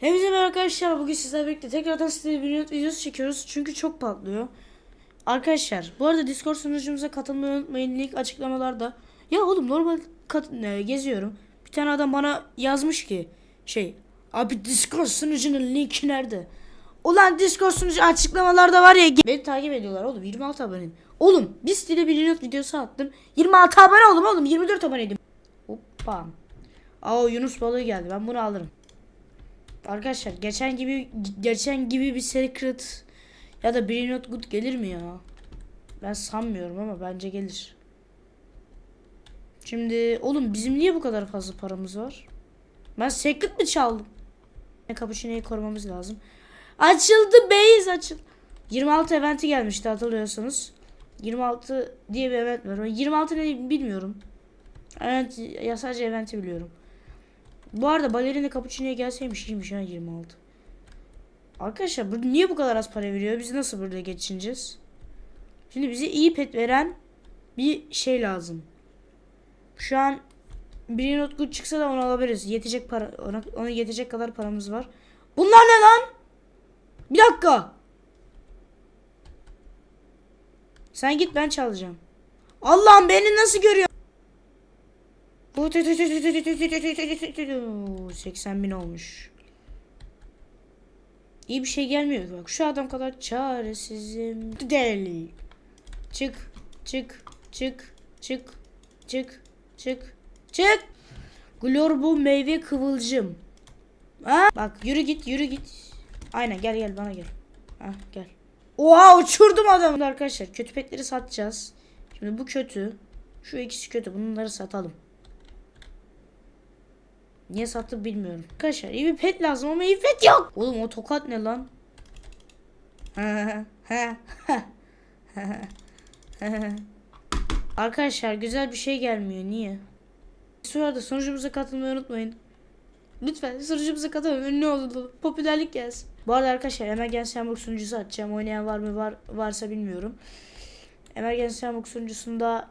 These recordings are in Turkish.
Hepinize merhaba arkadaşlar. Bugün sizlerle birlikte tekrardan size bir videosu çekiyoruz. Çünkü çok patlıyor. Arkadaşlar bu arada Discord sunucumuza katılmayı unutmayın. Link açıklamalarda. Ya oğlum normal kat- e, geziyorum. Bir tane adam bana yazmış ki şey abi Discord sunucunun linki nerede? Ulan Discord sunucu açıklamalarda var ya. Beni takip ediyorlar oğlum 26 aboneyim. Oğlum bir stile bir not videosu attım. 26 abone oldum oğlum 24 aboneydim. Hoppa. Aa Yunus balığı geldi ben bunu alırım. Arkadaşlar geçen gibi geçen gibi bir secret ya da bir not good gelir mi ya? Ben sanmıyorum ama bence gelir. Şimdi oğlum bizim niye bu kadar fazla paramız var? Ben secret mi çaldım? Cappuccino'yu korumamız lazım. Açıldı base açıl. 26 eventi gelmişti hatırlıyorsanız. 26 diye bir event var. 26 ne bilmiyorum. Evet ya sadece eventi biliyorum. Bu arada balerina cappuccino'ya gelseymiş iyiymiş ha 26. Arkadaşlar bu niye bu kadar az para veriyor? Biz nasıl burada geçineceğiz? Şimdi bize iyi pet veren bir şey lazım. Şu an bir not çıksa da onu alabiliriz. Yetecek para ona, ona yetecek kadar paramız var. Bunlar ne lan? Bir dakika. Sen git ben çalacağım. Allah'ım beni nasıl görüyor? Bu 80 bin olmuş. İyi bir şey gelmiyor. Bak şu adam kadar çaresizim. Deli. Çık, çık, çık, çık, çık, çık, çık. Glorbo meyve kıvılcım. Ha? Bak yürü git, yürü git. Aynen gel gel bana gel. Ha gel. Oha uçurdum adamı. Arkadaşlar kötü petleri satacağız. Şimdi bu kötü. Şu ikisi kötü. Bunları satalım. Niye sattı bilmiyorum. Arkadaşlar iyi bir pet lazım ama iyi pet yok. Oğlum o tokat ne lan? Arkadaşlar güzel bir şey gelmiyor. Niye? Şu arada sunucumuza katılmayı unutmayın. Lütfen sunucumuza katılın. Ünlü olun. Popülerlik gelsin. Bu arada arkadaşlar Emergency Hamburg sunucusu açacağım. Oynayan var mı var varsa bilmiyorum. Emergency Hamburg sunucusunda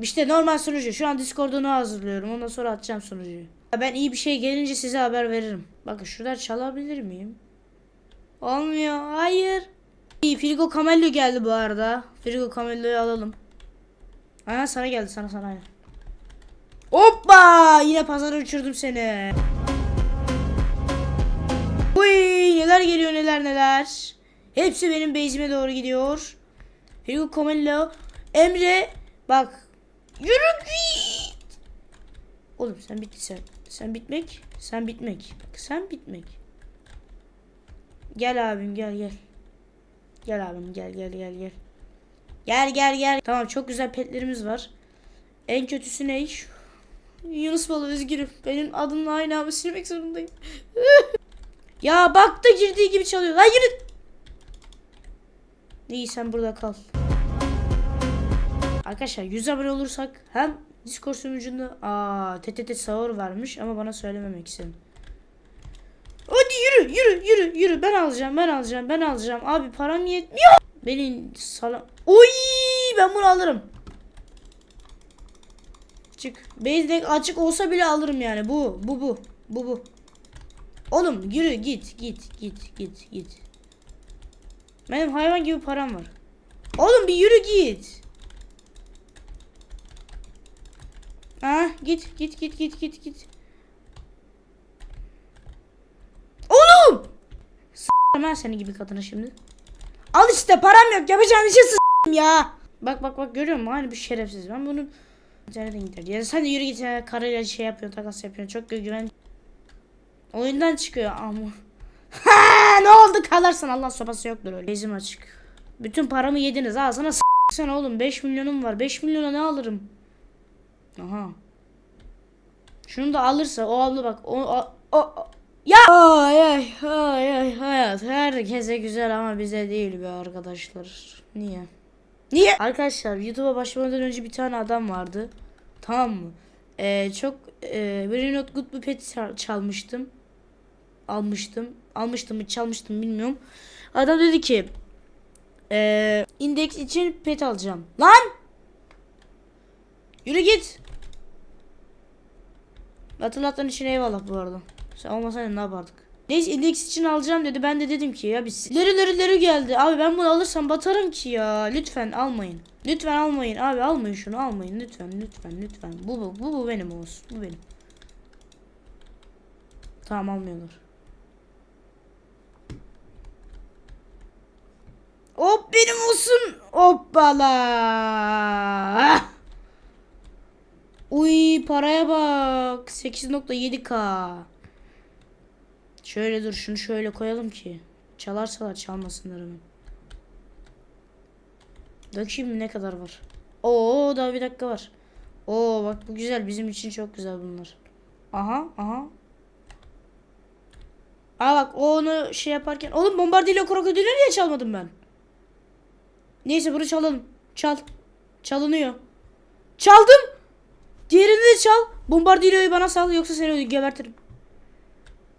işte normal sunucu. Şu an Discord'unu hazırlıyorum. Ondan sonra atacağım sunucuyu. Ben iyi bir şey gelince size haber veririm. Bakın şuradan çalabilir miyim? Olmuyor. Hayır. İyi Frigo Camello geldi bu arada. Frigo Camello'yu alalım. Aa sana geldi sana sana. Hoppa! Yine pazara uçurdum seni. Uy neler geliyor neler neler. Hepsi benim base'ime doğru gidiyor. Frigo Camello. Emre bak. Yürü git. Oğlum sen bitti sen. Sen bitmek. Sen bitmek. Sen bitmek. Gel abim gel gel. Gel abim gel gel gel gel. Gel gel gel. Tamam çok güzel petlerimiz var. En kötüsü ne? Yunus balı üzgünüm. Benim adımla aynı abi silmek zorundayım. ya bak da girdiği gibi çalıyor. Lan yürü. İyi sen burada kal. Arkadaşlar 100 abone olursak hem Discord sunucunda aa TTT sahur varmış ama bana söylememek istedim. Hadi yürü yürü yürü yürü ben alacağım ben alacağım ben alacağım abi param yetmiyor. Beni salam. Oy ben bunu alırım. Çık. Base açık olsa bile alırım yani bu bu bu bu bu. Oğlum yürü git git git git git. Benim hayvan gibi param var. Oğlum bir yürü git. Ha git git git git git git. Oğlum! S***im ben seni gibi kadına şimdi. Al işte param yok yapacağın işe s***im ya. Bak bak bak görüyor musun? Aynı bir şerefsiz. Ben bunu internetten gider. Ya sen de yürü git ya. Karıyla şey yapıyorsun takas yapıyorsun. Çok güven. Oyundan çıkıyor ama. Ha, ne oldu kalırsın Allah sopası yoktur öyle. Bezim açık. Bütün paramı yediniz. Al sana s*** sen oğlum 5 milyonum var. 5 milyona ne alırım? Aha. Şunu da alırsa o abla bak o o, o ya ay ay ay ay hayat herkese güzel ama bize değil be arkadaşlar. Niye? Niye? Arkadaşlar YouTube'a başlamadan önce bir tane adam vardı. Tamam mı? Ee, çok e, Very Not Good bir pet çal- çalmıştım. Almıştım. Almıştım mı çalmıştım bilmiyorum. Adam dedi ki e, indeks için pet alacağım. Lan! Yürü git. Hatırlattığın için eyvallah bu arada. Sen olmasaydın ne yapardık? Neyse index için alacağım dedi. Ben de dedim ki ya biz leri leri leri geldi. Abi ben bunu alırsam batarım ki ya. Lütfen almayın. Lütfen almayın. Abi almayın şunu almayın. Lütfen lütfen lütfen. Bu bu bu, bu benim olsun. Bu benim. Tamam almıyorlar. Hop benim olsun. Hoppala. Uy paraya bak. 8.7k. Şöyle dur şunu şöyle koyalım ki. Çalarsalar çalmasınlar hemen. Bakayım ne kadar var. Oo daha bir dakika var. Oo bak bu güzel bizim için çok güzel bunlar. Aha aha. Aa bak onu şey yaparken. Oğlum bombardıyla krokodili niye çalmadım ben? Neyse bunu çalalım. Çal. Çalınıyor. Çaldım. Diğerini de çal. Bombardino'yu bana sal yoksa seni gebertirim.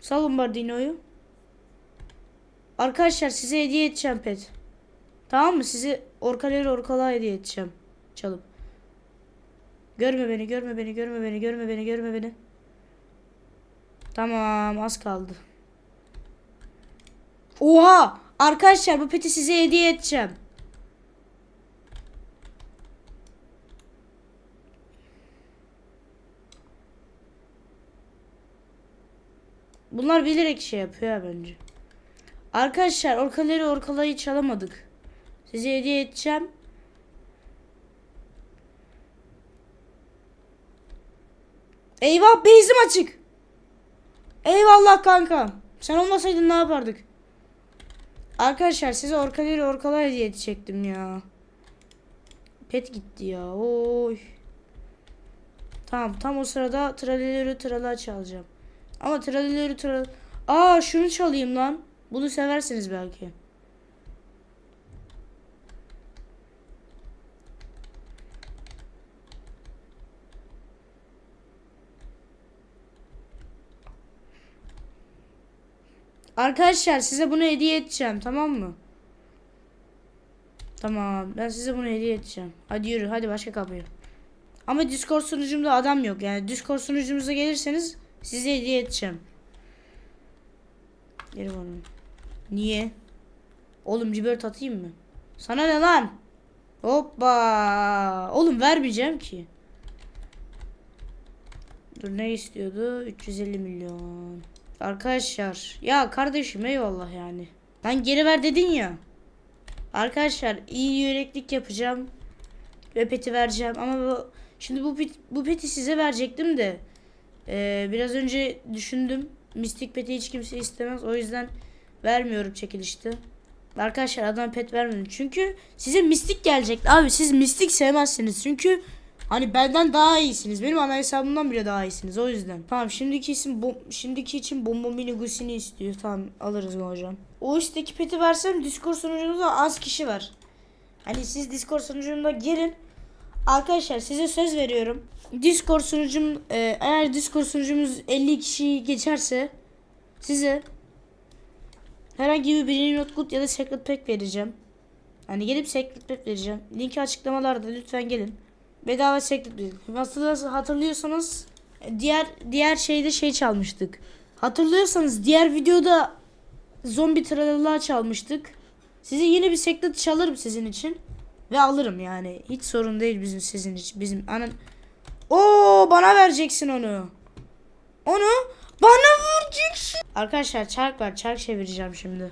Sal Bombardino'yu. Arkadaşlar size hediye edeceğim pet. Tamam mı? Sizi orkaları orkalığa hediye edeceğim. Çalıp. Görme beni, görme beni, görme beni, görme beni, görme beni. Tamam, az kaldı. Oha! Arkadaşlar bu peti size hediye edeceğim. Bunlar bilerek şey yapıyor ya bence. Arkadaşlar orkaları orkalayı çalamadık. Size hediye edeceğim. Eyvah bezim açık. Eyvallah kanka. Sen olmasaydın ne yapardık? Arkadaşlar size orkaları orkala hediye edecektim ya. Pet gitti ya. Oy. Tamam tam o sırada traleleri trala çalacağım. Ama traleleri tral... Aa şunu çalayım lan. Bunu seversiniz belki. Arkadaşlar size bunu hediye edeceğim tamam mı? Tamam ben size bunu hediye edeceğim. Hadi yürü hadi başka kapıya. Ama Discord sunucumda adam yok. Yani Discord sunucumuza gelirseniz size hediye edeceğim. Geri bana. Niye? Oğlum cibert atayım mı? Sana ne lan? Hoppa. Oğlum vermeyeceğim ki. Dur ne istiyordu? 350 milyon. Arkadaşlar ya kardeşim eyvallah yani. Lan geri ver dedin ya. Arkadaşlar iyi yüreklik yapacağım. Ve peti vereceğim ama bu, şimdi bu, bu peti size verecektim de. Ee, biraz önce düşündüm. Mistik peti hiç kimse istemez. O yüzden vermiyorum çekilişte. Arkadaşlar adam pet vermedim. Çünkü size mistik gelecek. Abi siz mistik sevmezsiniz. Çünkü hani benden daha iyisiniz. Benim ana hesabımdan bile daha iyisiniz. O yüzden. Tamam şimdiki isim bom şimdiki için bomba mini gusini istiyor. Tamam alırız mı hocam? O üstteki peti versem Discord sunucumuzda az kişi var. Hani siz Discord sunucumda gelin. Arkadaşlar size söz veriyorum. Discord sunucum e, eğer Discord sunucumuz 50 kişiyi geçerse size herhangi bir birinci notebook ya da secret pack vereceğim. Hani gelip secret pack vereceğim. Linki açıklamalarda lütfen gelin. Bedava secret pack. Hatırlıyorsanız, hatırlıyorsanız diğer diğer şeyde şey çalmıştık. Hatırlıyorsanız diğer videoda zombi tralala çalmıştık. Size yeni bir secret çalarım sizin için. Ve alırım yani. Hiç sorun değil bizim sizin için. Bizim anan... Oo bana vereceksin onu. Onu bana vereceksin. Arkadaşlar çark var. Çark çevireceğim şimdi.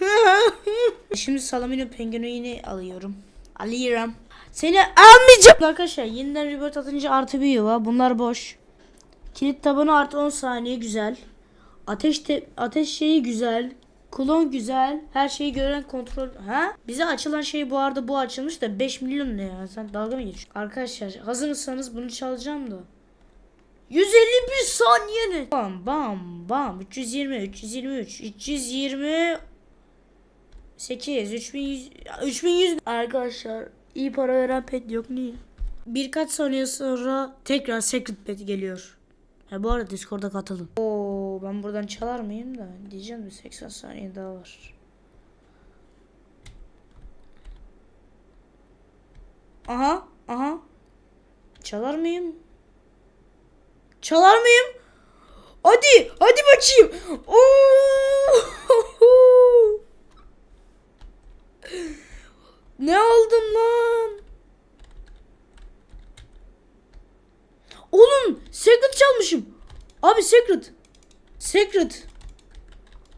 şimdi Salamino penguini alıyorum. Alıyorum. Seni almayacağım. Arkadaşlar yeniden reboot atınca artı bir yuva. Bunlar boş. Kilit tabanı artı 10 saniye güzel. Ateş te- ateş şeyi güzel. Klon güzel. Her şeyi gören kontrol. Ha? Bize açılan şey bu arada bu açılmış da 5 milyon ne ya? Sen dalga mı geçiyorsun? Arkadaşlar hazırsanız bunu çalacağım da. 151 saniye? Bam bam bam. 320, 323, 320 8, 3100, 3100. Arkadaşlar iyi para veren pet yok niye? Birkaç saniye sonra tekrar secret pet geliyor. Ha bu arada Discord'a katılın. Oo ben buradan çalar mıyım da diyeceğim de 80 saniye daha var. Aha, aha. Çalar mıyım? Çalar mıyım? Hadi. Hadi bakayım. Oo! ne oldum lan? Oğlum secret çalmışım. Abi secret. Secret.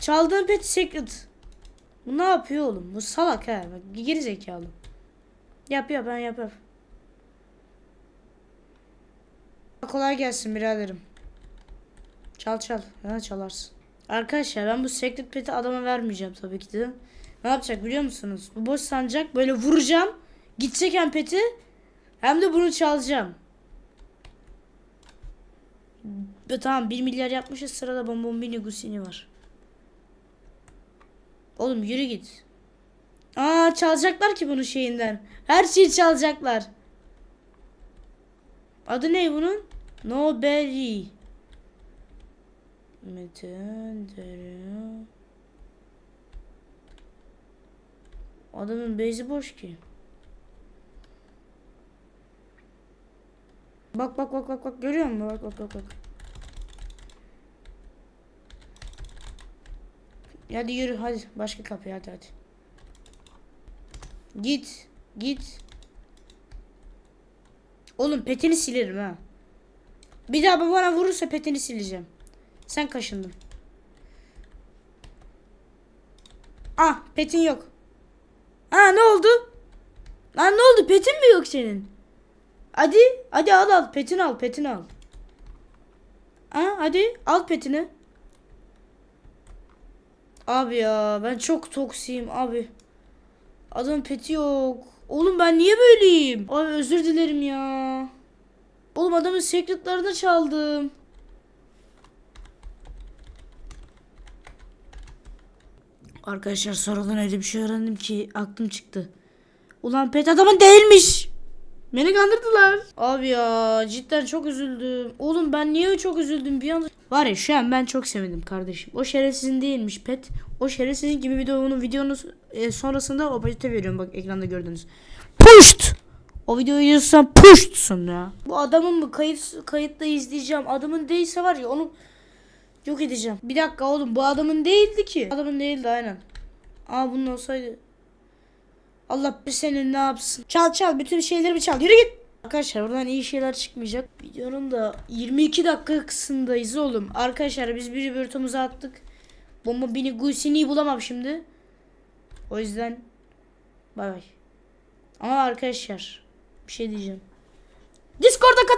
Çaldığım pet secret. Bu ne yapıyor oğlum? Bu salak ha. Bak geri zekalı. Yap yap ben yap. Kolay gelsin biraderim. Çal çal. Ha çalarsın. Arkadaşlar ben bu secret pet'i adama vermeyeceğim tabii ki de. Ne yapacak biliyor musunuz? Bu boş sancak böyle vuracağım. Gidecek hem peti hem de bunu çalacağım. Ve tamam 1 milyar yapmışız sırada Bombombini Gusini var. Oğlum yürü git. Aa çalacaklar ki bunun şeyinden. Her şeyi çalacaklar. Adı ne bunun? No Berry. Metin Derin. Adamın bezi boş ki. Bak bak bak bak bak görüyor musun? Bak bak bak bak. Hadi yürü hadi başka kapıya hadi hadi. Git git. Oğlum petini silerim ha. Bir daha bu bana vurursa petini sileceğim. Sen kaşındın. Ah petin yok. Ha ne oldu? Lan ne oldu petin mi yok senin? Hadi hadi al al petini al petini al. Ha hadi al petini. Abi ya ben çok toksiyim abi. Adamın peti yok. Oğlum ben niye böyleyim? Abi özür dilerim ya. Oğlum adamın secretlarını çaldım. Arkadaşlar sonradan öyle bir şey öğrendim ki aklım çıktı. Ulan pet adamın değilmiş. Beni kandırdılar. Abi ya cidden çok üzüldüm. Oğlum ben niye çok üzüldüm bir anda. Var ya şu an ben çok sevindim kardeşim. O şerefsizin değilmiş pet. O şerefsizin gibi videonun videonun e, sonrasında o pakete veriyorum bak ekranda gördünüz. Puşt! O videoyu izliyorsan puştsun ya. Bu adamın mı kayıt kayıtta izleyeceğim. Adamın değilse var ya onu yok edeceğim. Bir dakika oğlum bu adamın değildi ki. Adamın değildi aynen. Aa bunun olsaydı. Allah bir senin ne yapsın. Çal çal bütün şeyleri bir çal. Yürü git. Arkadaşlar buradan iyi şeyler çıkmayacak. Videonun da 22 dakika kısındayız oğlum. Arkadaşlar biz bir bürtümüzü attık. Bomba bini Gusini'yi bulamam şimdi. O yüzden bay bay. Ama arkadaşlar bir şey diyeceğim. Discord'a katıl.